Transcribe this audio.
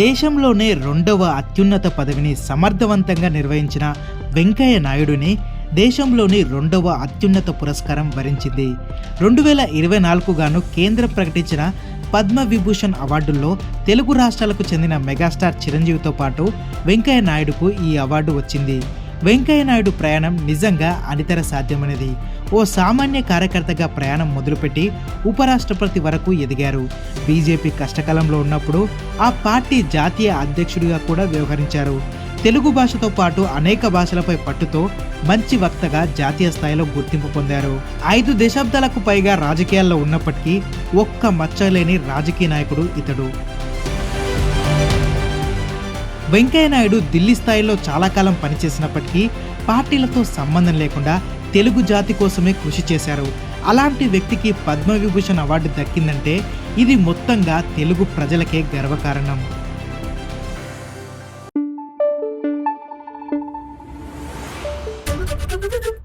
దేశంలోనే రెండవ అత్యున్నత పదవిని సమర్థవంతంగా నిర్వహించిన వెంకయ్య నాయుడుని దేశంలోని రెండవ అత్యున్నత పురస్కారం వరించింది. రెండు వేల ఇరవై నాలుగు గాను కేంద్రం ప్రకటించిన పద్మ విభూషణ్ అవార్డుల్లో తెలుగు రాష్ట్రాలకు చెందిన మెగాస్టార్ చిరంజీవితో పాటు వెంకయ్య నాయుడుకు ఈ అవార్డు వచ్చింది. వెంకయ్య నాయుడు ప్రయాణం నిజంగా అనితర సాధ్యమైనది. ఓ సామాన్య కార్యకర్తగా ప్రయాణం మొదలుపెట్టి ఉపరాష్ట్రపతి వరకు ఎదిగారు. బీజేపీ కష్టకాలంలో ఉన్నప్పుడు ఆ పార్టీ జాతీయ అధ్యక్షుడిగా కూడా వ్యవహరించారు. తెలుగు భాషతో పాటు అనేక భాషలపై పట్టుతో మంచి వక్తగా జాతీయ స్థాయిలో గుర్తింపు పొందారు. ఐదు దశాబ్దాలకు పైగా రాజకీయాల్లో ఉన్నప్పటికీ ఒక్క మచ్చలేని రాజకీయ నాయకుడు ఇతడు. వెంకయ్య నాయుడు ఢిల్లీ స్థాయిలో చాలా కాలం పనిచేసినప్పటికీ పార్టీలతో సంబంధం లేకుండా తెలుగు జాతి కోసమే కృషి చేశారు అలాంటి వ్యక్తికి పద్మవిభూషణ్ అవార్డు దక్కిందంటే ఇది మొత్తంగా తెలుగు ప్రజలకే గర్వకారణం Thank you.